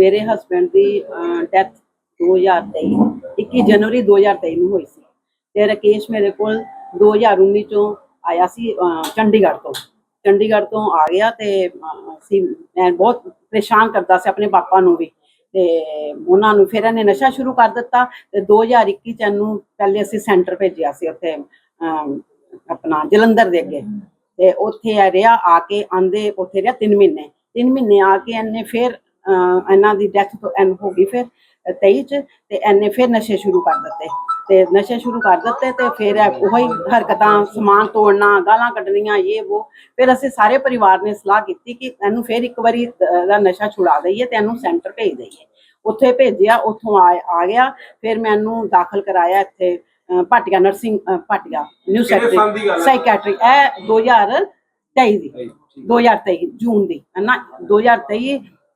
ਮੇਰੇ ਹਸਬੰਡ ਦੀ ਡੈਥ 2023 21 ਜਨਵਰੀ 2023 ਨੂੰ ਹੋਈ ਸੀ। ਤੇ ਰਕੇਸ਼ ਮੇਰੇ ਕੋਲ 2019 ਚੋਂ ਆਇਆ ਸੀ ਚੰਡੀਗੜ੍ਹ ਤੋਂ। ਚੰਡੀਗੜ੍ਹ ਤੋਂ ਆ ਗਿਆ ਤੇ ਅਸੀਂ, ਮੈਂ ਬਹੁਤ ਪਰੇਸ਼ਾਨ ਕਰਦਾ ਸੀ ਆਪਣੇ ਪਾਪਾ ਨੂੰ ਵੀ। ਤੇ ਉਹਨਾਂ ਨੂੰ ਫਿਰ ਇਹਨੇ ਨਸ਼ਾ ਸ਼ੁਰੂ ਕਰ ਦਿੱਤਾ ਤੇ 2021 ਚ ਇਹਨੂੰ ਪਹਿਲੇ ਅਸੀਂ ਸੈਂਟਰ ਭੇਜਿਆ ਸੀ ਉੱਥੇ ਆਪਣਾ ਜਲੰਧਰ ਦੇ ਅੱਗੇ। ਤੇ ਉੱਥੇ ਇਹ ਰਿਹਾ ਆ ਕੇ ਆਂਦੇ, ਉੱਥੇ ਰਿਹਾ 3 ਮਹੀਨੇ। 3 ਮਹੀਨੇ ਆ ਕੇ ਇਹਨੇ ਫਿਰ ਇਹਨਾਂ ਦੀ ਡੈਥ ਤੋਂ ਐਨ ਹੋ ਗਈ ਫਿਰ 23 ਚ ਤੇ ਇਹਨੇ ਫਿਰ ਨਸ਼ੇ ਸ਼ੁਰੂ ਕਰ ਦਿੱਤੇ। ਤੇ ਨਸ਼ੇ ਸ਼ੁਰੂ ਕਰ ਦਿੱਤੇ ਤੇ ਫਿਰ ਉਹੀ ਹਰਕਤਾਂ ਸਮਾਨ ਤੋੜਨਾ ਗਾਲਾਂ ਕੱਢਣੀਆਂ ਇਹ ਉਹ। ਫਿਰ ਅਸੀਂ ਸਾਰੇ ਪਰਿਵਾਰ ਨੇ ਸਲਾਹ ਕੀਤੀ ਕਿ ਇਹਨੂੰ ਫਿਰ ਇੱਕ ਵਾਰੀ ਦਾ ਨਸ਼ਾ ਛੁਡਾ ਦਈਏ ਤੇ ਇਹਨੂੰ ਸੈਂਟਰ ਭੇਜ ਦਈਏ। ਉੱਥੇ ਭੇਜਿਆ ਉੱਥੋਂ ਆ ਆ ਗਿਆ। ਫਿਰ ਮੈਂ ਇਹਨੂੰ ਦਾਖਲ ਕਰਾਇਆ ਇੱਥੇ ਭਾਟੀਆ ਨਰਸਿੰਗ ਭਾਟੀਆ ਨਿਊ ਹੈ? ਸਾਈਕੈਟਰੀ ਇਹ 2023 ਦੀ। 2023 ਜੂਨ ਦੀ। ਹੈ ਨਾ? 2023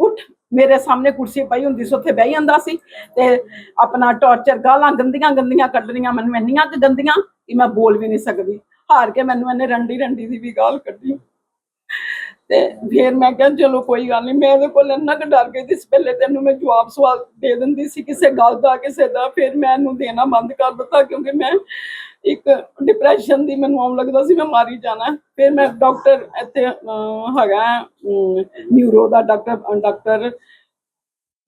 ਉੱਠ, ਮੇਰੇ ਸਾਹਮਣੇ ਕੁਰਸੀ ਪਈ ਹੁੰਦੀ ਸੀ, ਉੱਥੇ ਬਹਿ ਜਾਂਦਾ ਸੀ ਤੇ ਆਪਣਾ ਟੌਰਚਰ ਗਾਲਾਂ ਗੰਦੀਆਂ ਗੰਦੀਆਂ ਕੱਢਣੀਆਂ ਮੈਨੂੰ ਇੰਨੀਆਂ ਕਿ ਗੰਦੀਆਂ ਕਿ ਮੈਂ ਬੋਲ ਵੀ ਨਹੀਂ ਸਕਦੀ। ਹਾਰ ਕੇ ਮੈਨੂੰ ਇਹਨੇ ਰੰਡੀ ਰੰਡੀ ਦੀ ਵੀ ਗਾਲ ਕੱਢੀ। ਤੇ ਫਿਰ ਮੈਂ ਕਿਹਾ ਚਲੋ ਕੋਈ ਗੱਲ ਨਹੀਂ ਮੈਂ ਇਹਦੇ ਕੋਲ ਇੰਨਾ ਕੁ ਡਰ ਗਈ ਸੀ ਪਹਿਲੇ ਤੈਨੂੰ ਮੈਂ ਜਵਾਬ ਸਵਾਲ ਦੇ ਦਿੰਦੀ ਸੀ ਕਿਸੇ ਗੱਲ ਦਾ, ਕਿਸੇ ਦਾ, ਫਿਰ ਮੈਂ ਇਹਨੂੰ ਦੇਣਾ ਬੰਦ ਕਰ ਦਿੱਤਾ ਕਿਉਂਕਿ ਮੈਂ ਇੱਕ ਡਿਪਰੈਸ਼ਨ ਦੀ ਮੈਨੂੰ ਆਉਣ ਲੱਗਦਾ ਸੀ ਮੈਂ ਮਾਰੀ ਜਾਣਾ। ਫਿਰ ਮੈਂ ਡਾਕਟਰ ਇੱਥੇ ਹੈਗਾ ਨਿਊਰੋ ਦਾ ਡਾਕਟਰ ਡਾਕਟਰ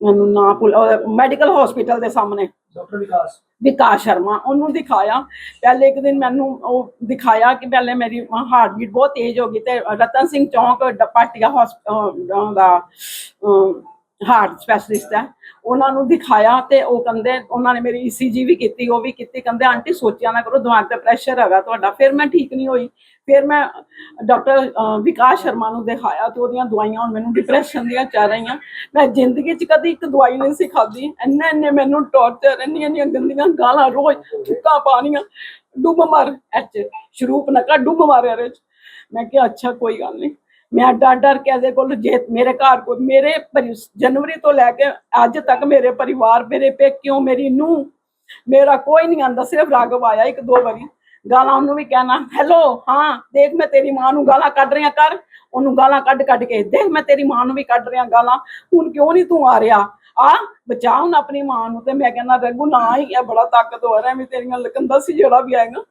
ਮੈਨੂੰ ਨਾ ਭੁੱਲ ਮੈਡੀਕਲ ਹਸਪੀਟਲ ਦੇ ਸਾਹਮਣੇ। ਡਾਕਟਰ ਵਿਕਾਸ। ਵਿਕਾਸ ਸ਼ਰਮਾ, ਉਹਨੂੰ ਦਿਖਾਇਆ। ਪਹਿਲੇ ਇੱਕ ਦਿਨ ਮੈਨੂੰ ਉਹ ਦਿਖਾਇਆ ਕਿ ਪਹਿਲੇ ਮੇਰੀ ਹਾਰਟ ਬੀਟ ਬਹੁਤ ਤੇਜ਼ ਹੋ ਗਈ ਤੇ ਰਤਨ ਸਿੰਘ ਚੌਂਕ ਡਪਾਟੀਆ ਹਸਪਤਾਲ ਦਾ ਹਾਰਟ ਸਪੈਸ਼ਲਿਸਟ ਹੈ। ਉਹਨਾਂ ਨੂੰ ਦਿਖਾਇਆ ਤੇ ਉਹ ਕਹਿੰਦੇ, ਉਹਨਾਂ ਨੇ ਮੇਰੀ ਈਸੀਜੀ ਵੀ ਕੀਤੀ, ਉਹ ਵੀ ਕੀਤੀ। ਕਹਿੰਦੇ, ਆਂਟੀ, ਸੋਚਿਆ ਨਾ ਕਰੋ, ਦਿਮਾਗ ਤੇ ਪ੍ਰੈਸ਼ਰ ਹੈਗਾ ਤੁਹਾਡਾ। ਫਿਰ ਮੈਂ ਠੀਕ ਨਹੀਂ ਹੋਈ। ਫਿਰ ਮੈਂ ਡਾਕਟਰ ਵਿਕਾਸ ਸ਼ਰਮਾ ਨੂੰ ਦਿਖਾਇਆ ਤੇ ਉਹਦੀਆਂ ਦਵਾਈਆਂ ਹੁਣ ਮੈਨੂੰ ਡਿਪਰੈਸ਼ਨ ਦੀਆਂ ਚੱਲ ਰਹੀਆਂ। ਮੈਂ ਜ਼ਿੰਦਗੀ 'ਚ ਕਦੀ ਇੱਕ ਦਵਾਈ ਨਹੀਂ ਸੀ ਖਾਦੀ ਇੰਨੇ ਇੰਨੇ ਮੈਨੂੰ ਟੌਰਚਰ ਇੰਨੀਆਂ ਇੰਨੀਆਂ ਗੰਦੀਆਂ ਗਾਲਾਂ ਰੋਜ਼ ਥੁੱਕਾਂ ਪਾਣੀਆਂ ਡੁੱਬ ਮਰ, ਐਚ, ਸ਼ਰੂਪ ਨਾ ਕਰ, ਡੁੱਬ ਮਾਰਿਆ ਇਹਦੇ 'ਚ। ਮੈਂ ਕਿਹਾ, ਅੱਛਾ, ਕੋਈ ਗੱਲ ਨਹੀਂ। ਮੈਂ ਡਰ ਡਰ ਕੇ ਇਹਦੇ ਕੋਲ ਜੇ ਮੇਰੇ ਘਰ ਕੋਲ ਮੇਰੇ ਜਨਵਰੀ ਤੋਂ ਲੈ ਕੇ ਅੱਜ ਤੱਕ ਮੇਰੇ ਪਰਿਵਾਰ, ਮੇਰੇ ਪੇਕਿਓ, ਮੇਰੀ ਨੂੰ ਮੇਰਾ ਕੋਈ ਨਹੀਂ ਆਂਦਾ, ਸਿਰਫ ਰਾਘਵ ਆਇਆ ਇੱਕ ਦੋ ਵਾਰੀ। ਗਾਲਾਂ ਉਹਨੂੰ ਵੀ ਕਹਿਣਾ ਹੈਲੋ ਹਾਂ, ਦੇਖ ਮੈਂ ਤੇਰੀ ਮਾਂ ਨੂੰ ਗਾਲਾਂ ਕੱਢ ਰਿਆਂ ਕਰ। ਉਹਨੂੰ ਗਾਲਾਂ ਕੱਢ ਕੱਢ ਕੇ, ਦੇਖ ਮੈਂ ਤੇਰੀ ਮਾਂ ਨੂੰ ਵੀ ਕੱਢ ਰਿਆਂ ਗਾਲਾਂ, ਹੁਣ ਕਿਉਂ ਨਹੀਂ ਤੂੰ ਆ ਰਿਹਾ? ਆ, ਬਚਾ ਹੁਣ ਆਪਣੀ ਮਾਂ ਨੂੰ। ਤੇ ਮੈਂ ਕਹਿੰਦਾ, ਰਘੂ, ਨਾ ਹੀ, ਇਹ ਬੜਾ ਤਾਕਤਵਰ ਹੈ ਮੈਂ ਤੇਰੀਆਂ ਲਕੰਦਾ ਸੀ ਜਿਹੜਾ ਵੀ ਆਏਗਾ।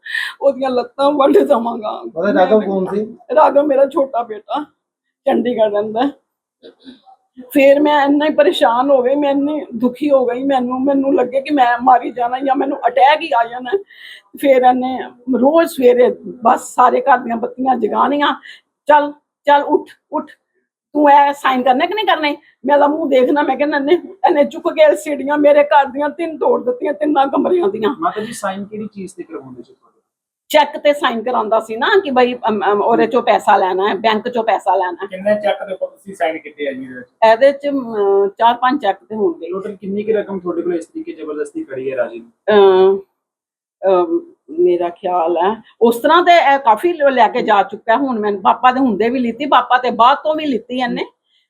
ਉਹਦੀਆਂ ਲੱਤਾਂ ਵੱਢ ਦਵਾਂਗਾ। ਉਹਦਾ ਰਾਘਵ ਕੌਣ ਸੀ? ਰਾਘਵ ਮੇਰਾ ਛੋਟਾ ਬੇਟਾ ਚੰਡੀਗੜ੍ਹ ਰਹਿੰਦਾ। ਫਿਰ ਮੈਂ ਇੰਨਾ ਹੀ ਪਰੇਸ਼ਾਨ ਹੋ ਗਈ ਮੈਂ ਇੰਨੀ ਦੁਖੀ ਹੋ ਗਈ ਮੈਨੂੰ ਮੈਨੂੰ ਲੱਗੇ ਕਿ ਮੈਂ ਮਾਰੀ ਜਾਣਾ ਜਾਂ ਮੈਨੂੰ ਅਟੈਕ ਹੀ ਆ ਜਾਣਾ। ਫਿਰ ਇਹਨੇ ਰੋਜ਼ ਸਵੇਰੇ ਬਸ ਸਾਰੇ ਘਰ ਦੀਆਂ ਬੱਤੀਆਂ ਜਗਾਣੀਆਂ ਚੱਲ ਚੱਲ ਉੱਠ ਉੱਠ। ਤੂੰ ਐ ਸਾਈਨ ਕਰਨੇ ਕਿ ਨਹੀਂ ਕਰਨੇ? ਮੈਂ ਤਾਂ ਮੂੰਹ ਦੇਖਣਾ ਮੈਂ ਕਹਿੰਦਾ ਇਹਨੇ ਇਹਨੇ ਚੁੱਕ ਕੇ ਐਲਸੀਡੀਆਂ ਮੇਰੇ ਘਰ ਦੀਆਂ ਤਿੰਨ ਤੋੜ ਦਿੱਤੀਆਂ ਤਿੰਨਾਂ ਕਮਰਿਆਂ ਦੀਆਂ। ਮਾਤਾ ਜੀ ਸਾਈਨ ਕਿਹੜੀ ਚੀਜ਼ ਤੇ ਕਰਵਾਉਂਦੇ ਸੀ ਚੈੱਕ ਤੇ ਸਾਈਨ ਕਰਾਉਂਦਾ ਸੀ ਨਾ ਕਿ ਬਈ ਅਮ, ਅਮ, ਉਹਦੇ ਚੋਂ ਪੈਸਾ ਲੈਣਾ ਹੈ ਬੈਂਕ ਚੋਂ ਪੈਸਾ ਲੈਣਾ ਹੈ। ਕਿੰਨੇ ਚੈੱਕ ਦੇ ਉੱਪਰ ਤੁਸੀਂ ਸਾਈਨ ਕੀਤੇ ਆ ਜੀ ਇਹਦੇ ਵਿੱਚ? ਇਹਦੇ ਚ ਅਮ, ਚਾਰ ਪੰਜ ਚੈੱਕ ਤੇ ਹੋਣਗੇ। ਟੋਟਲ ਕਿੰਨੀ ਕੀ ਰਕਮ ਤੁਹਾਡੇ ਕੋਲ ਇਸ ਤਰੀਕੇ ਜ਼ਬਰਦਸਤੀ ਕਰੀ ਹੈ ਰਾਜੀ ਅਮ, ਅਮ, ਮੇਰਾ ਖਿਆਲ ਹੈ ਉਸ ਤਰ੍ਹਾਂ ਤੇ ਇਹ ਕਾਫੀ ਲ- ਲੈ ਕੇ ਜਾ ਚੁੱਕਾ। ਹੁਣ ਮੈਂ ਪਾਪਾ ਦੇ ਹੁੰਦੇ ਵੀ ਲਿੱਤੀ ਪਾਪਾ ਤੇ ਬਾਅਦ ਤੋਂ ਵੀ ਲਿੱਤੀ ਇਹਨੇ।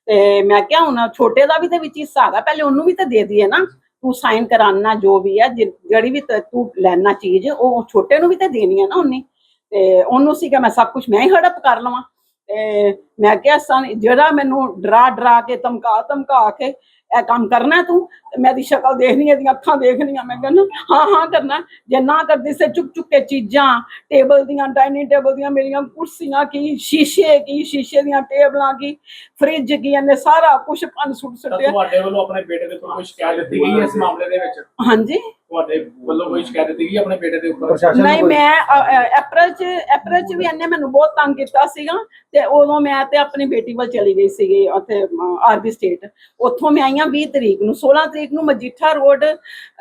ਤੇ ਮੈਂ ਕਿਹਾ ਹੁਣ ਛੋਟੇ ਦਾ ਵੀ ਤੇ ਵਿੱਚ ਹਿੱਸਾ ਹੈਗਾ ਪਹਿਲੇ ਉਹਨੂੰ ਵੀ ਤੇ ਦੇ ਦਈਏ ਨਾ। ਤੂੰ ਸਾਈਨ ਕਰਾਨਾ ਜੋ ਵੀ ਹੈ ਜਿ- ਜਿਹੜੀ ਵੀ ਤ- ਤੂੰ ਲੈਣਾ ਚੀਜ਼, ਉਹ ਛੋਟੇ ਨੂੰ ਵੀ ਤੇ ਦੇਣੀ ਹੈ ਨਾ ਉਹਨੇ। ਤੇ ਉਹਨੂੰ ਸੀਗਾ ਮੈਂ ਸਭ ਕੁਝ ਮੈਂ ਹੀ ਹੜਪ ਕਰ ਲਵਾਂ। ਤੇ ਮੈਂ ਕਿਹਾ ਸਨ ਜਿਹੜਾ ਮੈਨੂੰ ਡਰਾ ਡਰਾ ਕੇ ਧਮਕਾ ਧਮਕਾ ਕੇ ਇਹ ਕੰਮ ਕਰਨਾ ਤੂੰ? ਤੇ ਮੈਂ ਦੀ ਸ਼ਕਲ ਦੇਖਣੀ ਹੈ ਇਹਦੀਆਂ ਅੱਖਾਂ ਦੇਖਣੀਆਂ ਮੈਂ ਕਹਿੰਦਾ ਹਾਂ ਹਾਂ ਕਰਨਾ। ਜੇ ਨਾ ਕਰਦੀ ਸੇ ਚੁੱਕ ਚੁੱਕ ਕੇ ਚੀਜ਼ਾਂ ਟੇਬਲ ਦੀਆਂ ਡਾਈਨਿੰਗ ਟੇਬਲ ਦੀਆਂ ਮੇਰੀਆਂ ਕੁਰਸੀਆਂ ਕੀ ਸ਼ੀਸ਼ੇ ਕੀ ਸ਼ੀਸ਼ੇ ਦੀਆਂ ਟੇਬਲਾਂ ਕੀ ਫ੍ਰਿਜ ਕੀ ਇਹਨੇ ਸਾਰਾ ਕੁਝ ਪੰਨ ਸੁੱਟ ਸੁੱਟਿਆ। ਤੁਹਾਡੇ ਵੱਲੋਂ ਆਪਣੇ ਬੇਟੇ ਦੇ ਕੋਈ ਸ਼ਿਕਾਇਤ ਦਿੱਤੀ ਗਈ ਇਸ ਮਾਮਲੇ ਦੇ ਵਿੱਚ? ਹਾਂਜੀ। ਤੁਹਾਡੇ ਵੱਲੋਂ ਕੋਈ ਸ਼ਿਕਾਇਤ ਦਿੱਤੀ ਗਈ ਆਪਣੇ ਬੇਟੇ ਦੇ ਉੱਪਰ? ਪ੍ਰਸ਼ਾਸਨ ਨੂੰ ਨਹੀਂ ਕੋਈ- ਮੈਂ ਅ, ਅ, ਅਪ੍ਰੈਲ ਚ ਅਪ੍ਰੈਲ ਚ ਵੀ ਇਹਨੇ ਮੈਨੂੰ ਬਹੁਤ ਤੰਗ ਕੀਤਾ ਸੀਗਾ ਤੇ ਉਦੋਂ ਮੈਂ ਤੇ ਆਪਣੀ ਬੇਟੀ ਵੱਲ ਚਲੀ ਗਈ ਸੀਗੀ ਉੱਥੇ ਆਰਬੀ ਸਟੇਟ ਉੱਥੋਂ ਮੈਂ ਆਈਆਂ 20 ਤਰੀਕ ਨੂੰ 16 ਤਰੀਕ ਨੂੰ ਮਜੀਠਾ ਰੋਡ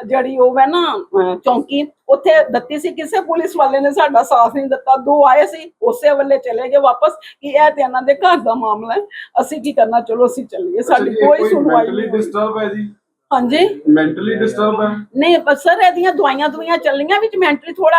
ਜਿਹੜੀ ਉਹ ਹੈ ਨਾ ਚੌਂਕੀ ਉੱਥੇ ਦਿੱਤੀ ਸੀ ਕਿਸੇ ਪੁਲਿਸ ਵਾਲੇ ਨੇ ਸਾਡਾ ਸਾਥ ਨਹੀਂ ਦਿੱਤਾ। ਦੋ ਆਏ ਸੀ ਉਸੇ ਵੇਲੇ ਚਲੇ ਗਏ ਵਾਪਸ ਕਿ ਇਹ ਤੇ ਇਹਨਾਂ ਦੇ ਘਰ ਦਾ ਮਾਮਲਾ ਹੈ। ਅਸੀਂ ਕੀ ਕਰਨਾ? ਚਲੋ ਅਸੀਂ ਚੱਲੀਏ ਸਾਡੀ ਕੋਈ ਸੁਣਵਾਈ ਨਹੀਂ। ਡਿਸਟਰਬ ਹੈ ਜੀ? ਹਾਂਜੀ। ਮੈਂਟਲੀ ਡਿਸਟਰਬ ਹੈ ਨਹੀਂ ਪਰ ਸਰ ਇਹਦੀਆਂ ਦਵਾਈਆਂ ਦੁਈਆਂ ਚੱਲੀਆਂ ਵਿੱਚ ਮੈਂਟਲੀ ਥੋੜਾ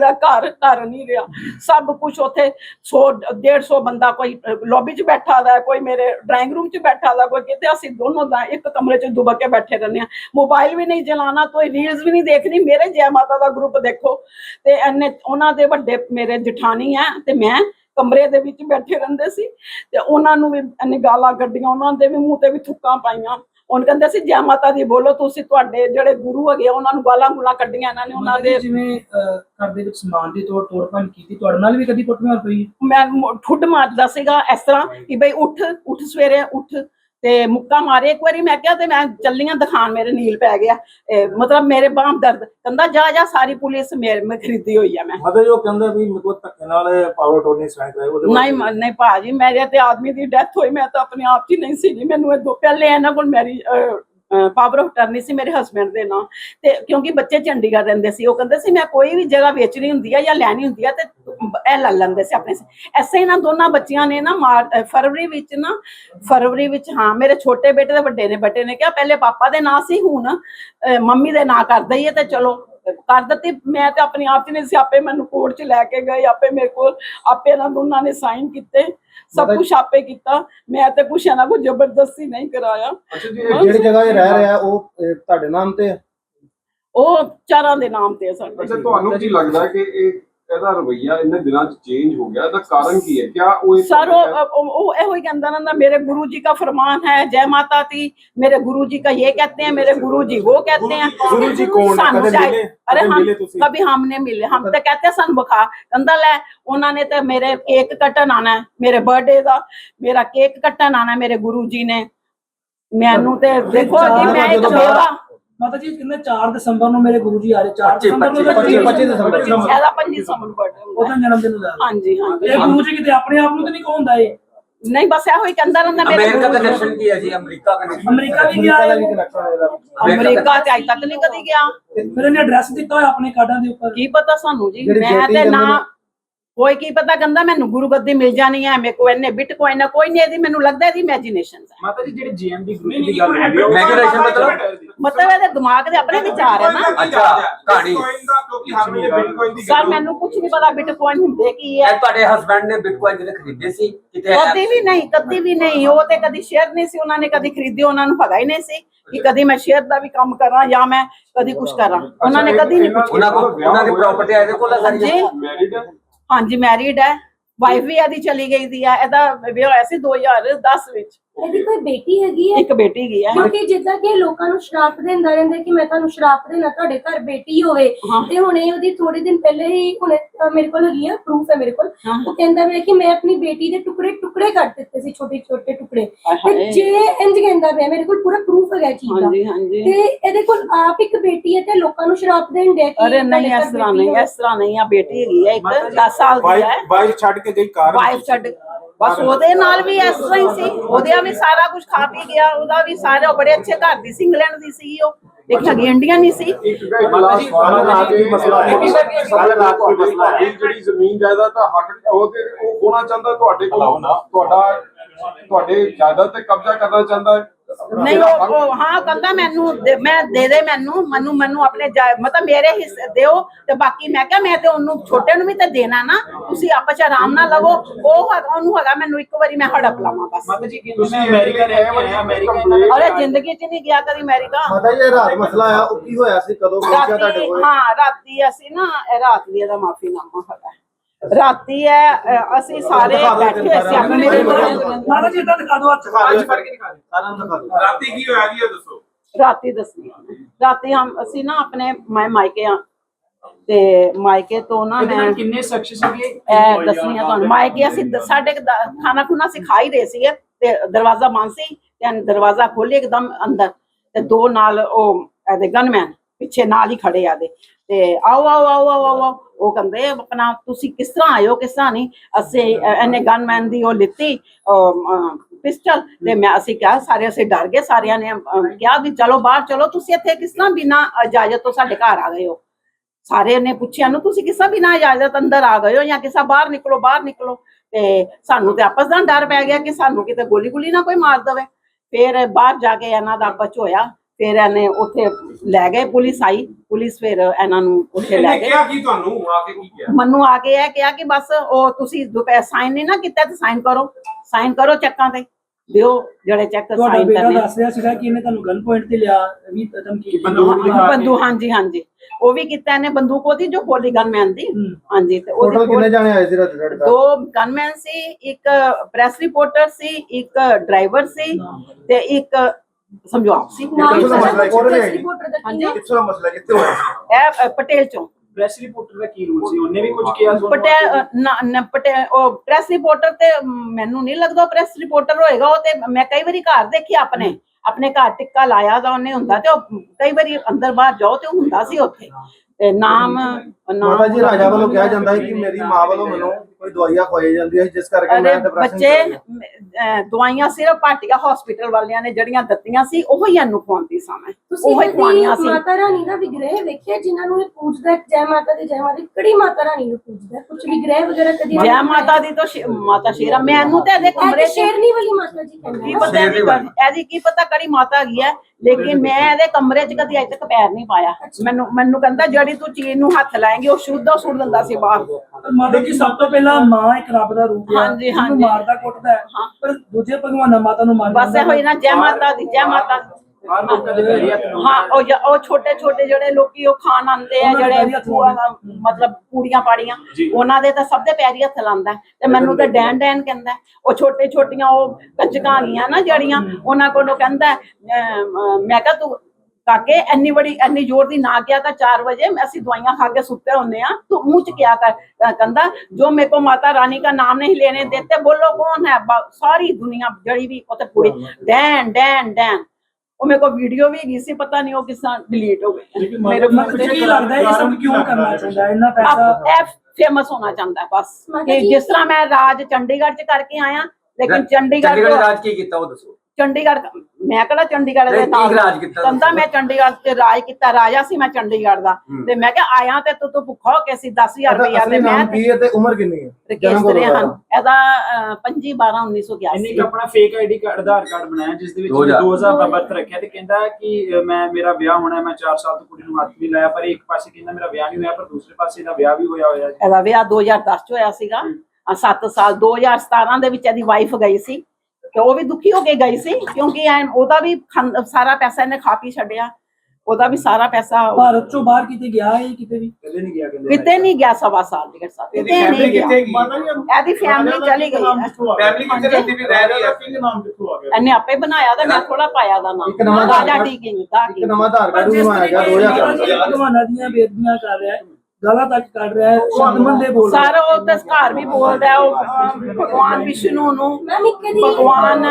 ਘਰ ਘਰ ਨਹੀਂ ਰਿਹਾ। ਸਭ ਕੁਝ ਉੱਥੇ 100 150 ਬੰਦਾ ਕੋਈ ਲੌਬੀ 'ਚ ਬੈਠਾ ਦਾ, ਕੋਈ ਮੇਰੇ ਡਰਾਇੰਗ ਰੂਮ 'ਚ ਬੈਠਾ ਦਾ, ਕੋਈ ਕਿਤੇ ਅਸੀਂ ਦੋਨੋਂ ਦਾ ਇੱਕ ਕਮਰੇ 'ਚ ਦੁਬਕ ਕੇ ਬੈਠੇ ਰਹਿੰਦੇ ਆ ਮੋਬਾਈਲ ਵੀ ਨਹੀਂ ਚਲਾਉਣਾ, ਕੋਈ ਰੀਲਸ ਵੀ ਨਹੀਂ ਦੇਖਣੀ, ਮੇਰੇ ਜੈ ਮਾਤਾ ਦਾ ਗਰੁੱਪ ਦੇਖੋ। ਤੇ ਇਹਨੇ ਉਹਨਾਂ ਦੇ ਵੱਡੇ ਮੇਰੇ ਜਠਾਣੀ ਆ ਤੇ ਮੈਂ ਕਮਰੇ ਦੇ ਵਿੱਚ ਬੈਠੇ ਰਹਿੰਦੇ ਸੀ। ਤੇ ਉਹਨਾਂ ਨੂੰ ਵੀ ਇਹਨੇ ਗਾਲਾਂ ਕੱਢੀਆਂ, ਉਹਨਾਂ ਦੇ ਵੀ ਮੂੰਹ ਤੇ ਵੀ ਥੁੱਕਾਂ ਪਾਈਆਂ। ਉਹਨ ਕਹਿੰਦੇ ਸੀ ਜੈ ਮਾਤਾ ਦੀ ਬੋਲੋ ਤੁਸੀਂ ਤੁਹਾਡੇ ਜਿਹੜੇ ਗੁਰੂ ਹੈਗੇ ਉਹਨਾਂ ਨੂੰ ਗਾਲਾਂ ਗੁਲਾਂ ਕੱਢੀਆਂ ਇਹਨਾਂ ਨੇ ਉਹਨਾਂ ਦੇ ਜਿਵੇਂ ਘਰ ਦੇ ਵਿੱਚ ਸਮਾਨ ਦੀ ਤੋੜ ਤੋੜਪਨ ਕੀਤੀ ਤੁਹਾਡੇ ਨਾਲ ਵੀ ਕਦੀ ਕੁੱਟਮਾਰ ਹੋਈ? ਮੁ- ਠੁੱਡ ਮਾਰਦਾ ਸੀਗਾ ਇਸ ਤਰ੍ਹਾਂ ਕਿ ਬਈ ਉੱਠ ਉੱਠ ਸਵੇਰੇ ਉੱਠ। ਤੇ ਮੁੱਕਾ ਮਾਰੇ ਇੱਕ ਵਾਰੀ ਮੈਂ ਕਿਹਾ ਤੇ ਮੈਂ ਚੱਲੀਆਂ ਦਿਖਾਣ ਮੇਰੇ ਨੀਲ ਪੈ ਗਿਆ। ਮਤਲਬ ਮੇਰੇ ਬਾਹਾਂ ਦਰਦ ਕਹਿੰਦਾ ਜਾ ਜਾ ਸਾਰੀ ਪੁਲਿਸ ਮੇਰੇ ਮੈਂ ਖਰੀਦੀ ਹੋਈ ਆ ਮੈਂ। ਮਤਲਬ ਜੋ ਕਹਿੰਦਾ ਵੀ ਮੇਰੇ ਧੱਕੇ ਨਾਲ ਪਾਵਰ ਟੋਨੀ ਸਾਈਨ ਕਰਾਇਆ ਉਹਦੇ ਨਹੀਂ ਨਹੀਂ ਭਾਜੀ ਮੇਰੇ ਤੇ ਆਦਮੀ ਦੀ ਡੈਥ ਹੋਈ ਮੈਂ ਤਾਂ ਆਪਣੇ ਆਪ ਹੀ ਨਹੀਂ ਸੀਗੀ ਮੈਨੂੰ ਇਹ ਦੋ ਪਹਿਲੇ ਇਹਨਾਂ ਕੋਲ ਮੇਰੀ ਪਾਵਰ ਆਫ ਟਰਨੀ ਸੀ ਮੇਰੇ ਹਸਬੰਡ ਦੇ ਨਾਂ। ਤੇ ਕਿਉਂਕਿ ਬੱਚੇ ਚੰਡੀਗੜ੍ਹ ਰਹਿੰਦੇ ਸੀ, ਉਹ ਕਹਿੰਦੇ ਸੀ, ਮੈਂ ਕੋਈ ਵੀ ਜਗ੍ਹਾ ਵੇਚਣੀ ਹੁੰਦੀ ਆ ਜਾਂ ਲੈਣੀ ਹੁੰਦੀ ਆ ਤੇ ਇਹ ਲੈ ਲੈਂਦੇ ਸੀ ਆਪਣੇ ਐਸੇ ਹੀ ਨਾ ਦੋਨਾਂ ਬੱਚਿਆਂ ਨੇ ਨਾ ਮਾਰ ਫਰਵਰੀ ਵਿੱਚ ਨਾ, ਫਰਵਰੀ ਵਿੱਚ ਹਾਂ, ਮੇਰੇ ਛੋਟੇ ਬੇਟੇ ਦੇ ਵੱਡੇ ਨੇ, ਬੇਟੇ ਨੇ ਕਿਹਾ, ਪਹਿਲੇ ਪਾਪਾ ਦੇ ਨਾਂ ਸੀ, ਹੁਣ ਮੰਮੀ ਦੇ ਨਾਂ ਕਰ ਦਈਏ ਤੇ ਚਲੋ ਕਰ ਦਿੱਤੀ ਮੈਂ ਤੇ ਆਪਣੇ ਆਪ ਚ ਨਹੀਂ ਸੀ ਆਪੇ ਮੈਨੂੰ ਕੋਰਟ ਚ ਲੈ ਕੇ ਗਏ ਆਪੇ ਮੇਰੇ ਕੋਲ ਆਪੇ ਇਹਨਾਂ ਦੋਨਾਂ ਨੇ ਸਾਈਨ ਕੀਤੇ ਸਭ ਕੁਝ ਆਪੇ ਕੀਤਾ ਮੈਂ ਤੇ ਕੁਛ ਇਹਨਾਂ ਕੋ ਜ਼ਬਰਦਸਤੀ ਨਹੀਂ ਕਰਾਇਆ ਅੱਛਾ ਜੀ ਹਾਂ। ਇਹ ਜਿਹੜੀ ਜਗ੍ਹਾ 'ਤੇ ਰਹਿ ਰਿਹਾ ਉਹ ਅਹ, ਤੁਹਾਡੇ ਨਾਮ ਤੇ ਹੈ? ਉਹ ਚਾਰਾਂ ਦੇ ਨਾਮ ਤੇ ਸਾਡੇ ਅੱਛਾ ਤੁਹਾਨੂੰ ਕੀ ਲੱਗਦਾ ਹੈ ਕਿ ਇਹ ਇਹਦਾ ਰਵਈਆ ਇੰਨੇ ਦਿਨਾਂ ਚ ਚੇਂਜ ਹੋ ਗਿਆ ਇਹਦਾ ਕਾਰਨ ਕੀ ਹੈ ਕਿਆ ਉਹ ਇਹ सर वो वो- वो ਇਹੋ ਹੀ ਕਹਿੰਦਾ ਰਹਿੰਦਾ मेरे गुरु जी का फरमान है जय माता दी मेरे गुरु जी का ये कहते हैं मेरे गुरु जी वो कहते हैं गुरु जी कौन है? ਸਾਨੂੰ कदे चाहे- मिले? अरे कदे हम मिले तुसी? कभी हमने मिले हम तो कहते हैं सन बुखा ਕਹਿੰਦਾ ਲੈ ਉਹਨਾਂ ਨੇ ਤੇ ਮੇਰੇ ਕੇਕ ਕੱਟਣ ਆਣਾ ਹੈ, ਮੇਰੇ ਬਰਥਡੇ ਦਾ ਮੇਰਾ ਕੇਕ ਕੱਟਣ ਆਣਾ ਹੈ ਮੇਰੇ ਗੁਰੂ ਜੀ ਨੇ ਮੈਨੂੰ ਤੇ ਦੇਖੋ ਜੀ ਮੈਂ ਇੱਕ ਬੇਵਾ ਮਾਤਾ ਜੀ ਕਿੰਨੇ 4 ਦਸੰਬਰ ਨੂੰ ਮੇਰੇ ਗੁਰੂ ਜੀ ਆ ਰਹੇ? 4 ਦਸੰਬਰ ਨੂੰ 25 25 ਦਸੰਬਰ ਨੂੰ ਇਹਦਾ 5 ਦਸੰਬਰ ਬਰਥਡੇ ਉਹਦਾ ਜਨਮ ਦਿਨ ਹੁੰਦਾ ਹਾਂਜੀ ਹਾਂ ਇਹ ਗੁਰੂ ਜੀ ਕਿਤੇ ਆਪਣੇ ਆਪ ਨੂੰ ਤੇ ਨਹੀਂ ਕਹੋਂਦਾ ਇਹ? ਨਹੀਂ ਬਸ ਇਹੋ ਹੀ ਕਹਿੰਦਾ ਰਹਿੰਦਾ ਮੇਰੇ ਅਮਰੀਕਾ ਦਾ ਕਨੈਕਸ਼ਨ ਕੀ ਹੈ ਜੀ? ਅਮਰੀਕਾ ਕਨੈਕਸ਼ਨ ਅਮਰੀਕਾ ਵੀ ਗਿਆ ਅਮਰੀਕਾ ਤੇ ਅਜੇ ਤੱਕ ਨਹੀਂ ਕਦੀ ਗਿਆ। ਫਿਰ ਇਹਨੇ ਐਡਰੈਸ ਦਿੱਤਾ ਹੋਇਆ ਆਪਣੇ ਕਾਰਡਾਂ ਦੇ ਉੱਪਰ? ਕੀ ਪਤਾ ਸਾਨੂੰ ਜੀ? ਮੈਂ ਤੇ ਨਾ ਕੋਈ ਕੀ ਪਤਾ ਕਹਿੰਦਾ ਮੈਨੂੰ ਗੁਰੂ ਗੱਦੀ ਮਿਲ ਜਾਣੀ ਹੈ ਮੇਰੇ ਕੋ ਇਹਨੇ ਬਿਟਕੋਇਨ ਨਾ ਕੋਈ ਨਹੀਂ ਇਹਦੀ ਮੈਨੂੰ ਲੱਗਦਾ ਇਹਦੀ ਇਮੇਜਿਨੇਸ਼ਨ ਹੈ। ਮਾਤਾ ਜੀ ਜਿਹੜੇ ਜੀਐਮ ਦੀ ਗਰੁੱਪ ਦੀ ਗੱਲ ਹੋ ਰਹੀ ਹੈ Imagination ਮਤਲਬ? ਮਤਲਬ ਇਹਦੇ ਦਿਮਾਗ ਦੇ ਆਪਣੇ ਵਿਚਾਰ ਹੈ ਨਾ। ਅੱਛਾ, ਕਹਾਣੀ। ਬਿਟਕੋਇਨ ਦਾ ਕਿਉਂਕਿ ਹਰ ਵੇਲੇ ਬਿਟਕੋਇਨ ਦੀ ਸਰ ਮੈਨੂੰ ਕੁਝ ਨਹੀਂ ਪਤਾ ਬਿਟਕੋਇਨ ਹੁੰਦੇ ਕੀ ਹੈ। ਤੁਹਾਡੇ ਹਸਬੰਡ ਨੇ ਬਿਟਕੋਇਨ ਜਿਹੜੇ ਖਰੀਦੇ ਸੀ ਕਿਤੇ ਕਦੀ ਵੀ ਨਹੀਂ ਕਦੀ ਵੀ ਨਹੀਂ। ਉਹ ਤੇ ਕਦੀ ਸ਼ੇਅਰ ਨਹੀਂ ਸੀ ਉਹਨਾਂ ਨੇ ਕਦੀ ਖਰੀਦੇ ਉਹਨਾਂ ਨੂੰ ਪਤਾ ਹੀ ਨਹੀਂ ਸੀ ਕਿ ਕਦੀ ਮੈਂ ਸ਼ੇਅਰ ਦਾ ਵੀ ਕੰਮ ਕਰਾਂ ਜਾਂ ਮੈਂ ਕਦੀ ਕੁਝ ਕਰਾਂ। ਉਹਨਾਂ ਨੇ ਕਦੀ ਨਹੀਂ ਪੁੱਛਿਆ। ਉਹਨਾਂ ਕੋਲ ਉਹਨਾਂ ਦੀ ਪ੍ਰਾਪਰਟੀ ਇਹਦੇ ਕੋਲ ਹੈ ਸਾਰੀ ਜੀ ਮੈਰਿਡ ਹਾਂਜੀ ਮੈਰਿਡ ਹੈ ਵਾਈਫ ਵੀ ਇਹਦੀ ਚਲੀ ਗਈ ਦੀ ਹੈ ਇਹਦਾ ਵਿਆਹ ਹੋਇਆ ਸੀ 2010 ਵਿੱਚ। ਇਹਦੀ ਕੋਈ ਬੇਟੀ ਹੈਗੀ ਹੈ? ਇੱਕ ਬੇਟੀ ਗਈ ਹੈ। ਕਿਉਂਕਿ ਜਿੱਦਾਂ ਕਿ ਲੋਕਾਂ ਨੂੰ ਸ਼ਰਾਪ ਦਿੰਦਾ ਰਹਿੰਦਾ ਕਿ ਮੈਂ ਤੁਹਾਨੂੰ ਸ਼ਰਾਪ ਦੇਣਾ ਤੁਹਾਡੇ ਘਰ ਬੇਟੀ ਹੋਵੇ। ਹਾਂ। ਤੇ ਹੁਣੇ ਉਹਦੀ ਥੋੜੇ ਦਿਨ ਪਹਿਲੇ ਹੀ ਹੁਣੇ ਅਹ ਮੇਰੇ ਕੋਲ ਹੈਗੀ ਆ ਪ੍ਰੂਫ ਹੈ ਮੇਰੇ ਕੋਲ। ਹਾਂ। ਉਹ ਕਹਿੰਦਾ ਵੀ ਕਿ ਮੈਂ ਆਪਣੀ ਬੇਟੀ ਦੇ ਟੁਕੜੇ ਟੁਕੜੇ ਕਰ ਦਿੱਤੇ ਸੀ ਛੋਟੇ ਛੋਟੇ ਟੁਕੜੇ। ਤੇ। ਜੇ ਇੰਜ ਕਹਿੰਦਾ ਪਿਆ ਮੇਰੇ ਕੋਲ ਪੂਰਾ ਪ੍ਰੂਫ ਹੈਗਾ ਇਹ ਚੀਜ਼ ਦਾ। ਹਾਂਜੀ ਹਾਂਜੀ। ਤੇ ਇਹਦੇ ਕੋਲ ਆਪ ਇੱਕ ਬੇਟੀ ਹੈ ਤੇ ਲੋਕਾਂ ਨੂੰ ਸ਼ਰਾਪ ਦੇਣ ਡਿਆ ਕਿ ਅਰੇ ਨਹੀਂ ਇਸ ਤਰ੍ਹਾਂ ਬੇਟੀ ਨਹੀਂ ਹੋਵੇ। ਇਸ ਤਰ੍ਹਾਂ ਨਹੀਂ ਆ ਬੇਟੀ ਹੈਗੀ ਹੈ ਇੱਕ 10 ਸਾਲ ਦੀ ਹੈ। ਵਾਈਫ ਛੱਡ ਕੇ ਗਈ ਕਾਰ ਵਾਈਫ ਛੱਡ ਬਸ ਉਹਦੇ ਨਾਲ ਵੀ ਇਸ ਤਰ੍ਹਾਂ ਹੀ ਸੀ। ਉਹਦੇ ਵੀ ਸਾਰਾ ਕੁਝ ਖਾ ਪੀ ਗਿਆ, ਉਹਦਾ ਵੀ ਸਾਰੇ ਬੜੇ ਅੱਛੇ ਘਰ ਦੀ ਸੀ, ਇੰਗਲੈਂਡ ਦੀ ਸੀ ਉਹ। ਇੱਕ ਹੈਗੀ ਨਹੀਂ ਸੀ। ਇੱਕ ਲਾਸਟ ਸਵਾਲ ਰਾਤ ਦੀ ਮਸਲਾ ਹੈ ਕੱਲ ਰਾਤ ਦੀ ਮਸਲਾ ਹੈ ਜਿਹੜੀ ਜ਼ਮੀਨ ਜਾਇਦਾਦ ਦਾ ਹੱਕ ਉਹ ਤੇ ਉਹ ਹੋਣਾ ਚਾਹੁੰਦਾ, ਤੁਹਾਡੇ ਕੋਲ ਤੁਹਾਡਾ ਤੁਹਾਡੇ ਜਾਇਦਾਦ ਤੇ ਕਬਜ਼ਾ ਕਰਨਾ ਚਾਹੁੰਦਾ ਹੈ। ਨਹੀਂ ਉਹ ਉਹ ਹਾਂ ਕਹਿੰਦਾ ਮੈਨੂੰ ਦੇ- ਮੈਂ ਦੇ ਦੇ ਮੈਨੂੰ ਮੈਨੂੰ ਮੈਨੂੰ ਆਪਣੇ ਜਾ- ਮਤਲਬ ਮੇਰੇ ਹਿੱਸੇ ਦਿਓ ਤੇ ਬਾਕੀ ਮੈਂ ਕਿਹਾ ਮੈਂ ਤੇ ਉਹਨੂੰ ਛੋਟੇ ਨੂੰ ਵੀ ਤੇ ਦੇਣਾ ਨਾ ਤੁਸੀਂ ਆਪਸ ਚ ਆਰਾਮ ਨਾਲ ਲਵੋ। ਉਹ ਹੈਗਾ- ਉਹਨੂੰ ਹੈਗਾ ਮੈਨੂੰ ਇੱਕ ਵਾਰੀ ਮੈਂ ਹੜਪ ਲਾਵਾਂ ਬਸ। ਮਾਤਾ ਜੀ ਕਹਿੰਦੇ ਮੈਂ ਅਮਰੀਕਾ ਰਹਿ ਕੇ ਆਇਆ ਅਮਰੀਕਾ ਇਹਨਾਂ ਅਰੇ ਜ਼ਿੰਦਗੀ ਚ ਨਹੀਂ ਗਿਆ ਕਦੀ ਅਮਰੀਕਾ। ਜੀ ਇਹ ਰਾਤ ਮਸਲਾ ਆਇਆ ਉਹ ਕੀ ਹੋਇਆ ਸੀ? ਕਦੋਂ ਪਹੁੰਚਿਆ ਤੁਹਾਡੇ ਰਾਤੀ ਕੋਲ? ਹਾਂ ਰਾਤੀ ਅਸੀਂ ਨਾ ਇਹ ਰਾਤ ਦੀ ਇਹਦਾ ਮਾਫੀਨਾਮਾ ਹੈਗਾ ਰਾਤੀ ਹੈ ਅਸੀਂ ਸਾਰੇ ਬੈਠੇ ਹੋਏ ਸੀ ਆਪਣੇ ਮੇਰੇ ਮਾਤਾ ਜੀ ਇਦਾਂ ਦਿਖਾ ਦਿਓ ਹੱਥ ਅੱਜ ਫੜ ਕੇ ਦਿਖਾ ਦੇ ਸਾਰਾ ਦਿਖਾ ਦਿਓ। ਰਾਤੀ ਕੀ ਹੋਇਆ ਜੀ ਇਹ ਦੱਸੋ। ਰਾਤੀ ਦੱਸਣੀ। ਰਾਤੀ ਹਮ ਅਸੀਂ ਨਾ ਆਪਣੇ ਮੈਂ ਮਾਇਕੇ ਆ ਤੇ ਮਾਇਕੇ ਤੋਂ ਨਾ ਮੈਂ ਕਿੰਨੇ ਸ਼ਖਸ ਸੀਗੇ? ਇਹ ਦੱਸਣੀ ਆ ਤੁਹਾਨੂੰ। ਮਾਇਕੇ ਅਸੀਂ ਸਾਡੇ ਖਾਣਾ ਖੁਣਾ ਸਿਖਾ ਹੀ ਰਹੇ ਸੀਗੇ। ਤੇ ਦਰਵਾਜ਼ਾ ਬੰਦ ਸੀ ਤੇ ਦਰਵਾਜ਼ਾ ਖੋਲੇ ਇੱਕਦਮ ਅੰਦਰ। ਤੇ ਦੋ ਨਾਲ ਉਹ ਇਹਦੇ ਗਨਮੈਨ ਪਿੱਛੇ ਨਾਲ ਹੀ ਖੜੇ ਆ ਦੇ ਤੇ ਆਓ ਆਓ ਆਓ ਆਓ ਆਓ, ਆਓ। ਉਹ ਕਹਿੰਦੇ ਆਪਣਾ ਤੁਸੀਂ ਕਿਸ ਤਰ੍ਹਾਂ ਆਇਓ ਕਿਸ ਤਰ੍ਹਾਂ ਨਹੀਂ? ਅਸੀਂ ਇਹਨੇ ਗਨਮੈਨ ਦੀ ਉਹ ਲਿੱਤੀ ਪਿਸਟਲ ਤੇ ਮੈਂ ਅਸੀਂ ਕਿਹਾ ਸਾਰੇ ਅਸੀਂ ਡਰ ਗਏ ਸਾਰਿਆਂ ਨੇ ਕਿਹਾ ਵੀ ਚਲੋ ਬਾਹਰ ਚਲੋ ਤੁਸੀਂ ਇੱਥੇ ਕਿਸ ਤਰ੍ਹਾਂ ਬਿਨਾ ਇਜਾਜ਼ਤ ਤੋਂ ਸਾਡੇ ਘਰ ਆ ਗਏ ਹੋ? ਸਾਰੇ ਨੇ ਪੁੱਛਿਆ ਨੂੰ ਤੁਸੀਂ ਕਿਸੇ ਬਿਨਾ ਇਜਾਜ਼ਤ ਅੰਦਰ ਆ ਗਏ ਹੋ ਜਾਂ ਕਿਸੇ ਬਾਹਰ ਨਿਕਲੋ ਬਾਹਰ ਨਿਕਲੋ? ਤੇ ਸਾਨੂੰ ਤੇ ਆਪਸ ਦਾ ਡਰ ਪੈ ਗਿਆ ਕਿ ਸਾਨੂੰ ਕਿਤੇ ਗੋਲੀ ਗੁਲੀ ਨਾ ਕੋਈ ਮਾਰ ਦਵੇ। ਫਿਰ ਬਾਹਰ ਜਾ ਕੇ ਇਹਨਾਂ ਦਾ ਆਪਸ ਹੋਇਆ। ਫਿਰ ਇਹਨੇ ਉੱਥੇ ਲੈ ਗਏ ਪੁਲਿਸ ਆਈ ਪੁਲਿਸ ਫਿਰ ਇਹਨਾਂ ਨੂੰ ਉੱਥੇ ਲੈ ਗਏ। ਕਿਹਾ ਕੀ ਤੁਹਾਨੂੰ? ਆ ਕੇ ਕੀ ਕਿਹਾ? ਮੈਨੂੰ ਆ ਕੇ ਇਹ ਕਿਹਾ ਕਿ ਬਸ ਉਹ ਤੁਸੀਂ ਦੁਪਹਿਰ ਸਾਈਨ ਨਹੀਂ ਨਾ ਕੀਤਾ ਤੇ ਸਾਈਨ ਕਰੋ। ਸਾਈਨ ਕਰੋ ਚੈੱਕਾਂ ਤੇ। ਦਿਓ ਜਿਹੜੇ ਚੈੱਕ ਤੁਹਾਡਾ ਸਾਈਨ ਬੇਟਾ ਕਰਨੇ। ਦੱਸ ਰਿਹਾ ਸੀਗਾ ਕਿ ਇਹਨੇ ਤੁਹਾਨੂੰ ਗਨ ਪੁਆਇੰਟ ਤੇ ਲਿਆ ਵੀ ਧਮਕੀ ਬੰਦੂਕ ਹਾਂਜੀ ਹਾਂਜੀ। ਉਹ ਵੀ ਕੀਤਾ ਇਹਨੇ ਬੰਦੂਕ ਉਹਦੀ ਜੋ ਖੋਲੀ ਗਨਮੈਨ ਦੀ। ਹੂੰ। ਹਾਂਜੀ ਤੇ ਉਹਦੀ ਕਿੰਨੇ ਜਾਣੇ ਆਏ ਸੀ ਰਾਤ ਤੁਹਾਡੇ ਘਰ? ਦੋ ਗਨਮੈਨ ਸੀ ਇੱਕ ਪ੍ਰੈਸ ਰਿਪੋਰਟਰ ਸੀ ਇੱਕ ਡਰਾਈਵਰ ਸੀ ਤੇ ਇੱਕ ਸਮਝੋ ਆਪ। ਸੀ ਨਾਮ ਮਸਲਾ ਪ੍ਰੈਸ ਰਿਪੋਰਟਰ ਦਾ ਕੀ। ਨਾਮ? ਕਿੱਥੋਂ ਦਾ ਮਸਲਾ ਕਿੱਥੇ ਹੋਇਆ ਸੀ? ਇਹ ਅ, ਪਟੇਲ ਚੋਂ। ਪ੍ਰੈਸ ਰਿਪੋਰਟਰ ਦਾ ਕੀ ਰੂਲ ਸੀ? ਉਹਨੇ ਵੀ ਕੁਝ ਕਿਹਾ ਤੁਹਾਨੂੰ ਪਟੇਲ ਅ, ਨਾ ਨਾ, ਪਟੇਲ ਉਹ ਪ੍ਰੈਸ ਰਿਪੋਰਟਰ ਤੇ ਮ, ਮੈਨੂੰ ਨਹੀਂ ਲੱਗਦਾ ਪ੍ਰੈਸ ਰਿਪੋਰਟਰ ਹੋਏਗਾ। ਉਹ ਤੇ ਮੈਂ ਕਈ ਵਾਰੀ ਘਰ ਦੇਖੀ ਆਪਣੇ। ਆਪਣੇ ਘਰ ਟਿੱਕਾ ਲਾਇਆ ਦਾ ਉਹਨੇ ਹੁੰਦਾ ਤੇ ਉਹ ਕਈ ਵਾਰੀ ਅੰਦਰ ਬਾਹਰ ਜਾਓ ਤੇ ਉਹ ਹੁੰਦਾ ਸੀ ਉੱਥੇ। ਤੇ ਨਾਮ ਨਾਮ ਮਾਤਾ ਜੀ ਰਾਜਾ ਵੱਲੋਂ ਕਿਹਾ ਜਾਂਦਾ ਹੈ ਕਿ ਮੇਰੀ ਮਾਂ ਵੱਲੋਂ ਮੈਨੂੰ ਕੋਈ ਦਵਾਈਆਂ ਖਵਾਈ ਜਾਂਦੀਆਂ ਸੀ ਜਿਸ ਕਰਕੇ ਮੈਂ ਡਿਪਰੈਸ਼ਨ ਬੱਚੇ ਅਹ, ਦਵਾਈਆਂ ਸਿਰਫ ਭਾਟੀਆ ਹਸਪੀਟਲ ਵਾਲਿਆਂ ਨੇ ਜਿਹੜੀਆਂ ਦਿੱਤੀਆਂ ਸੀ ਉਹ ਹੀ ਇਹਨੂੰ ਖਵਾਉਂਦੀ ਸਾਂ ਮੈਂ। ਤੁਸੀਂ ਉਹ ਹੀ ਖਵਾਉਣੀਆਂ ਕਦੀ ਸੀ। ਮਾਤਾ ਰਾਣੀ ਦਾ ਵਿਗ੍ਰਹਿ ਵੇਖਿਆ ਜਿਨ੍ਹਾਂ ਨੂੰ ਇਹ ਪੂਜਦਾ ਹੈ, ਜੈ ਮਾਤਾ ਦੀ ਜੈ ਮਾਤਾ ਦੀ ਕਿਹੜੀ ਮਾਤਾ ਰਾਣੀ ਨੂੰ ਪੂਜਦਾ ਹੈ? ਕੁਛ ਵਿਗ੍ਰਹਿ ਵਗੈਰਾ ਕਦੀ ਜੈ ਮਾਤਾ ਦੀ ਤਾਂ ਸ਼ੇ- ਮਾਤਾ ਸ਼ੇਰਾ ਮੈਨੂੰ ਤੇ ਇਹਦੇ ਕਮਰੇ ਕਮਰੇ 'ਚ ਸ਼ੇਰਨੀ ਵਾਲੀ ਮਾਤਾ ਜੀ ਕਹਿੰਦੇ ਕੀ। ਪਤਾ ਇਹਦੀ ਕੜ- ਇਹਦੀ ਕੀ ਪਤਾ ਕੜੀ ਮਾਤਾ ਹੈਗੀ ਹੈ ਲੇਕਿਨ ਮੈਂ ਇਹਦੇ ਕਮਰੇ 'ਚ ਕਦੀ ਅਜੇ ਤੱਕ ਪੈਰ ਨਹੀਂ ਪਾਇਆ। ਮੈਨੂੰ ਮੈਨੂੰ ਕਹਿੰਦਾ ਜਿਹੜੀ ਤੂੰ ਚੀਜ਼ ਨੂੰ ਹੱਥ ਲਾਏਂਗੀ ਉਹ ਸ਼ੁੱਧ ਉਹ ਸੁੱਟ ਦਿੰਦਾ ਸੀ ਬਾਹਰ। ਮਾਤਾ ਜੀ ਸਭ ਤੋਂ ਪਹਿਲਾਂ ਮਾਂ ਇੱਕ ਰੱਬ ਦਾ ਰੂਪ ਹੈ ਹਾਂਜੀ। ਮਾਰਦਾ ਕੁੱਟਦਾ ਹੈ ਹਾਂ। ਪਰ ਦੂਜੇ ਭਗਵਾਨਾਂ ਮਾਤਾ ਨੂੰ ਮਾਰ ਬਸ ਇਹੋ ਹੀ ਨਾ ਜੈ ਮਾਤਾ ਦੀ ਜੈ ਮਾਤਾ ਦੀ। ਹਰ ਲੋਕਾਂ ਦੇ ਪੈਰੀ ਹੱਥ ਲਾਉਂਦਾ ਹਾਂ ਉਹ ਜ- ਉਹ ਛੋਟੇ ਛੋਟੇ ਜਿਹੜੇ ਲੋਕੀ ਉਹ ਖਾਣ ਆਉਂਦੇ ਆ ਉਹਨਾਂ ਦੇ ਪੈਰੀ ਜਿਹੜੇ ਹੱਥ ਮਤਲਬ ਪੂੜੀਆਂ ਪਾੜੀਆਂ ਉਹਨਾਂ ਦੇ ਤਾਂ ਸਭ ਦੇ ਪੈਰੀ ਹੱਥ ਲਾਉਂਦਾ ਹੈ। ਤੇ ਮੈਨੂੰ ਤਾਂ ਡੈਨ ਡੈਨ ਕਹਿੰਦਾ ਹੈ। ਉਹ ਛੋਟੇ ਛੋਟੀਆਂ ਉਹ ਕੰਜਕਾਂ ਹੈਗੀਆਂ ਨਾ ਜਿਹੜੀਆਂ ਉਹਨਾਂ ਕੋਲੋਂ ਕਹਿੰਦਾ ਹੈ, ਅਮ, ਮੈਂ ਕਿਹਾ ਤੂੰ ਕਾਕੇ ਐਨੀ ਬੜੀ ਐਨੀ ਜ਼ੋਰ ਦੀ ਨਾ ਕਿਹਾ ਕਰ 4 ਵਜੇ ਅਸੀਂ ਦਵਾਈਆਂ ਖਾ ਕੇ ਸੁੱਤੇ ਹੁੰਨੇ ਆ ਤੂੰ ਮੂੰਹ ਚ ਕਿਹਾ ਕਰ ਕੰਦਾ ਜੋ ਮੇਰੇ ਕੋ ਮਾਤਾ ਰਾਣੀ ਦਾ ਨਾਮ ਨਹੀਂ ਲੈਣੇ ਦਿੱਤੇ ਬੋਲੋ ਕੌਣ ਹੈ? ਸਾਰੀ ਦੁਨੀਆ ਜੜੀ ਵੀ ਉਤੇ ਪੂਰੀ ਡੈਨ ਡੈਨ ਡੈਨ। ਉਹ ਮੇਰੇ ਕੋ ਵੀਡੀਓ ਵੀ ਹੈਗੀ ਸੀ ਪਤਾ ਨਹੀਂ ਉਹ ਕਿਸਾਂ ਡਿਲੀਟ ਹੋ ਗਈ ਮੇਰੇ ਮਨ ਤੇ ਹੋਣਾ ਚਾਹੁੰਦਾ ਬਸ। ਜਿਸ ਤਰ੍ਹਾਂ ਮੈਂ ਰਾਜ ਚੰਡੀਗੜ੍ਹ ਚ ਕਰਕੇ ਆਇਆ ਲੇਕਿਨ ਚੰਡੀਗੜ੍ਹ ਰਾਜ ਕੀ ਕੀਤਾ ਉਹ ਦੱਸੋ। ਚੰਡੀਗੜ੍ਹ ਮੈਂ ਕਿਹੜਾ ਚੰਡੀਗੜ੍ਹ ਦੇ ਨਾਲ ਰਾਜ ਕੀਤਾ ਕਹਿੰਦਾ? ਮੈਂ ਚੰਡੀਗੜ੍ਹ ਤੇ ਰਾਜ ਕੀਤਾ ਰਾਜਾ ਸੀ ਮੈਂ ਚੰਡੀਗੜ੍ਹ ਦਾ। ਤੇ ਮੈਂ ਕਿਹਾ ਆਇਆ ਤੇ ਤੂੰ ਤੂੰ ਭੁੱਖਾ ਹੋ ਕੇ ਸੀ 10000 ਇਹਦਾ ਰੁਪਇਆ ਅਸਲੀ ਤੇ ਮੈਂ ਹੈ ਤੇ ਉਮਰ ਕਿੰਨੀ ਹੈ? ਜਨਮ ਕਦੋਂ ਰਕੇਸਤਰੇ ਹਨ? ਇਹਦਾ 25 12 ਇਹਨੇ 1981 ਇੱਕ ਆਪਣਾ fake ID card Aadhaar card ਬਣਾਇਆ ਜਿਸ ਦੇ ਵਿੱਚ ਦੋ ਹਜ਼ਾਰ। 2000 ਦਾ ਬਰਥ ਰੱਖਿਆ ਤੇ ਕਹਿੰਦਾ ਕਿ ਮੈਂ ਮੇਰਾ ਵਿਆਹ ਹੋਣਾ ਹੈ, ਮੈਂ 4 ਸਾਲ ਤੋਂ ਕੁੜੀ ਨੂੰ ਹੱਥ ਵੀ ਲਾਇਆ ਪਰ ਇੱਕ ਪਾਸੇ ਕਹਿੰਦਾ ਮੇਰਾ ਵਿਆਹ ਨਹੀਂ ਹੋਇਆ ਪਰ ਦੂਸਰੇ ਪਾਸੇ ਦਾ ਵਿਆਹ ਵੀ ਹੋਇਆ ਹੋਇਆ ਜੀ ਇਹਦਾ ਵਿਆਹ 2010 ਚ ਹੋਇਆ ਸੀਗਾ। 7 ਸਾਲ 2017 ਦੇ ਵਿੱਚ ਇਹਦੀ ਵਾਈਫ ਗਈ ਸੀ। ਤੇ ਉਹ ਵੀ ਦੁਖੀ ਹੋ ਕੇ ਗਈ ਸੀ ਕਿਉਂਕਿ ਐਨ ਉਹਦਾ ਵੀ ਖਾਂ- ਸਾਰਾ ਪੈਸਾ ਇਹਨੇ ਖਾ ਪੀ ਛੱਡਿਆ ਉਹਦਾ ਵੀ ਸਾਰਾ ਪੈਸਾ ਭਾਰਤ ਚੋਂ ਬਾਹਰ ਕਿਤੇ ਗਿਆ ਹੈ ਕਿਤੇ ਵੀ? ਕਦੇ ਨਹੀਂ ਗਿਆ ਕਹਿੰਦੇ। ਕਿਤੇ ਨਹੀਂ ਗਿਆ ਸਵਾ ਸਾਲ ਡੇਢ ਸਾਲ ਕਿਤੇ ਨਹੀਂ ਗਿਆ। ਇਹਦੀ ਫੈਮਿਲੀ ਚਲੀ ਗਈ। ਫੈਮਿਲੀ ਕਿੱਥੇ ਰਹਿੰਦੀ ਵੀ ਰਹਿ ਰਹੀ ਹੈ ਇਹਨੇ ਆਪੇ ਬਣਾਇਆ ਤਾਂ ਮੈਂ ਥੋੜਾ ਪਾਇਆ ਦਾ ਨਾਮ। ਇੱਕ ਨਵਾਂ ਆਧਾਰ- ਟੀ ਕਿੰਗ ਦਾ ਇੱਕ ਨਵਾਂ ਆਧਾਰ ਕਾਰਡ ਬਣਵਾਇਆ ਗਿਆ ਤਰੀਕੇ ਨਾਲ 2000 ਜੀ ਭਗਵਾਨਾਂ ਦੀਆਂ ਬੇਦਬੀਆਂ ਕਰ ਰਿਹਾ ਹੈ ਗਾਲਾਂ ਤੱਕ ਕੱਢ ਰਿਹਾ ਹੈ ਸ਼ਬਦ ਮੰਦੇ ਬੋਲ। ਸਾਰਾ ਉਹ ਤਾਂ ਘਰ ਵੀ ਬੋਲਦਾ ਹੈ, ਉਹ ਭਗਵਾਨ ਵਿਸ਼ਨੂੰ ਨੂੰ ਦੀ ਭਗਵਾਨ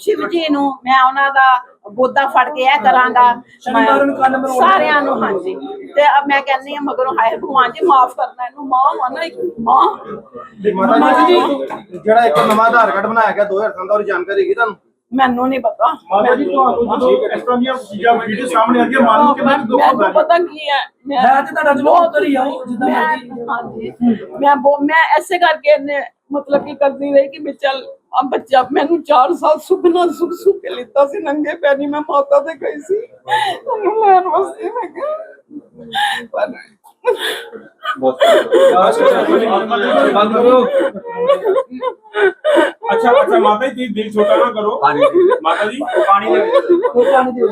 ਸ਼ਿਵ ਜੀ ਨੂੰ ਮੈਂ ਉਹਨਾਂ ਦਾ ਬੋਧਾ ਫੜ ਕੇ ਇਹ ਕਰਾਂਗਾ ਸਾਰਿਆਂ ਨੂੰ ਹਾਂਜੀ। ਤੇ ਅਬ ਮੈਂ ਕਹਿੰਦੀ ਹਾਂ ਮਗਰੋਂ ਹਾਏ ਭਗਵਾਨ ਜੀ ਮਾਫ ਕਰਨਾ ਇਹਨੂੰ ਮਾਂ ਮੰਨਾ ਇੱਕ ਮਾਂ। ਮਾਤਾ ਜੀ ਜਿਹੜਾ ਇੱਕ ਨਵਾਂ ਆਧਾਰ ਕਾਰਡ ਬਣਾਇਆ ਗਿਆ 2003 ਦਾ ਉਹਦੀ ਜਾਣਕਾਰੀ ਹੈਗੀ ਤੁਹਾਨੂੰ? ਮੈਨੂੰ ਨਹੀਂ ਪਤਾ। ਮਾਤਾ ਜੀ ਤੁਹਾਨੂੰ ਜਦੋਂ ਇਸ ਤਰ੍ਹਾਂ ਦੀਆਂ ਚੀਜ਼ਾਂ ਵੀਡੀਓ ਸਾਹਮਣੇ ਆਉਂਦੀਆਂ ਮਨ ਨੂੰ ਕਿੰਨਾ ਦੁੱਖ ਹੁੰਦਾ ਮੈਨੂੰ ਪਤਾ ਕੀ ਹੈ ਮੈਂ ਤੇ ਤੁਹਾਡਾ ਜਵਾਬ ਉੱਤਰ ਹੀ ਜਿੱਦਾਂ ਮੈਂ ਮਰਜ਼ੀ। ਹਾਂਜੀ। ਮੈਂ ਬੋ- ਮੈਂ ਐਸੇ ਕਰਕੇ ਇਹਨੇ ਮਤਲਬ ਕਿ ਕਰਦੀ ਰਹੀ ਕਿ ਵੀ ਚੱਲ ਆ ਬੱਚਾ ਮੈਨੂੰ 4 ਸਾਲ ਸੁਪਨਾ ਸੁਖ ਸੁਖ ਕੇ ਲਿੱਤਾ ਸੀ ਨੰਗੇ ਪੈਰੀ ਮੈਂ ਮਾਤਾ ਦੇ ਗਈ ਸੀ। ਉਹਨੂੰ ਲੈਣ ਵਾਸਤੇ ਮੈਂ ਕਿਹਾ ਪਰ ਬੰਦ ਕਰੋ ਅੱਛਾ ਅੱਛਾ ਮਾਤਾ ਜੀ ਤੁਸੀਂ ਦਿਲ ਛੋਟਾ ਨਾ ਕਰੋ। ਮਾਤਾ ਜੀ ਪਾਣੀ ਦੇ ਉਹ ਪਾਣੀ ਦੇ